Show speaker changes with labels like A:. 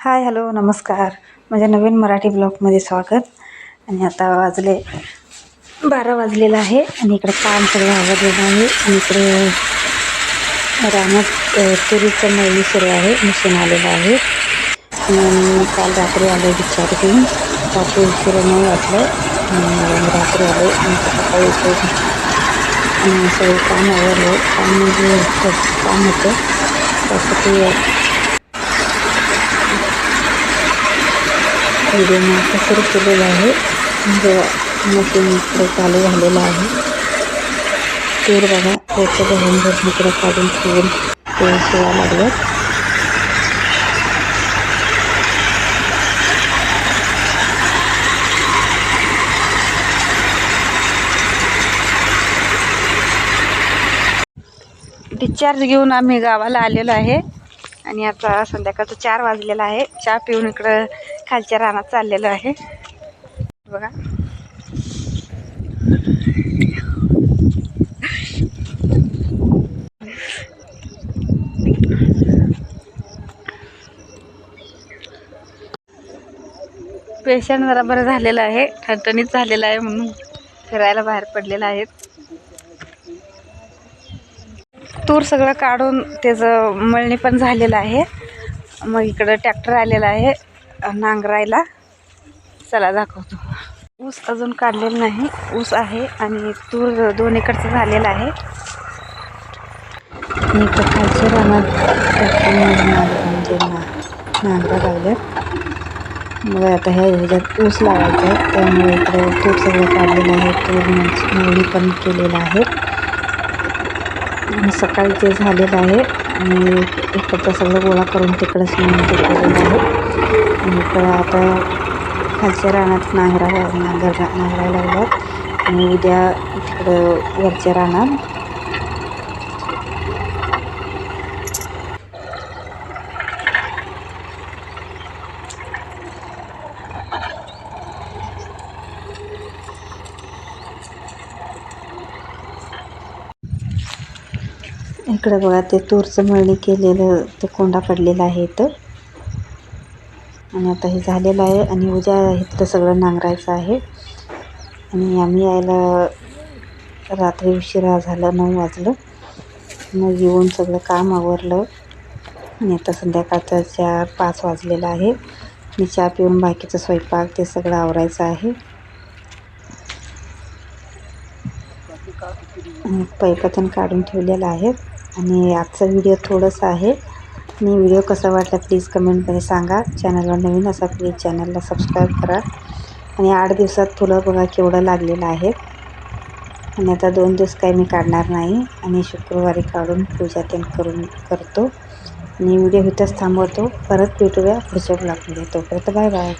A: Hi hello नमस्कार. माझ्या नवीन मराठी ब्लॉगमध्ये स्वागत. आणि आता वाजले बारा वाजलेलं आहे आणि इकडं काम सगळं आवडलेलं आहे. आणि इकडे रानात तुरीचं मळणी सुरू आहे मशीन आलेलं आहे. काल रात्री आले विचार घेऊन रात्री उशिरा नाही वाटलं रात्री आले आणि सकाळी आणि सगळं काम आवडलं काम म्हणजे काम होतं. त्यासाठी ते मी आता सुरू केलेला आहे. म्हणजे मशीन इकडे चालू झालेलं आहे. तूर बघा त्याचं गहून भरून इकडे काढून ठेवून ते शिवा लागलं. डिस्चार्ज घेऊन आम्ही गावाला आलेलो आहे. आणि आता संध्याकाळचं चार वाजलेलं आहे. चहा पिऊन इकडं खालच्या रानात चाललेलं आहे. बघा. पेशंट जरा बरं झालेलं आहे. ठणठणीत झालेलं आहे म्हणून फिरायला बाहेर पडलेलं आहेत. तूर सगळं काढून त्याचं मळणी पण झालेलं आहे. मग इकडं ट्रॅक्टर आलेला आहे नांगरायला. चला दाखवतो. ऊस अजून काढलेला नाही. ऊस आहे आणि तूर दोन झालेलं आहे. आणि खालच्या रानात म्हणजे नांगरा लावल्यात. मग आता ह्या ह्याच्यात ऊस लावायचा आहे. त्यामुळे इकडं तूर सगळं काढलेलं आहे. तूर मळणी पण केलेलं आहे. सकाळी ते झालेलं आहे आणि इकडचं सगळं गोळा करून तिकडंच नेऊन ते केलेलं आहे. आणि इकडं आता खालच्या रानात नांगरा नांगर नांगरायला लागल्यात. आणि उद्या तिकडं वरच्या रानात इकडं बघा ते तूरचं मळणी केलेलं ते कोंडा पडलेला आहे इथं. आणि आता हे झालेलं आहे आणि उद्या इथलं सगळं नांगरायचं आहे. आणि आम्ही यायला रात्री उशिरा झालं नऊ वाजलं. मग येऊन सगळं काम आवरलं. आणि आता संध्याकाळचा चार पाच वाजलेला आहे. मी चहा पिऊन बाकीचं स्वयंपाक ते सगळं आवरायचं आहे. पैपतन काढून ठेवलेलं आहे आणि आजचा व्हिडिओ थोडंसं आहे. आणि व्हिडिओ कसा वाटला प्लीज कमेंटमध्ये सांगा. चॅनलवर नवीन असा प्लीज चॅनलला सबस्क्राईब करा. आणि आठ दिवसात फुलं बघा केवढं लागलेलं आहे. आणि आता दोन दिवस काही मी काढणार नाही. आणि शुक्रवारी काढून पूजा ते करून करतो. आणि व्हिडिओ इथंच थांबवतो. परत भेटूया पुढच्या ब्लॉगमध्ये तोपर्यंत बाय बाय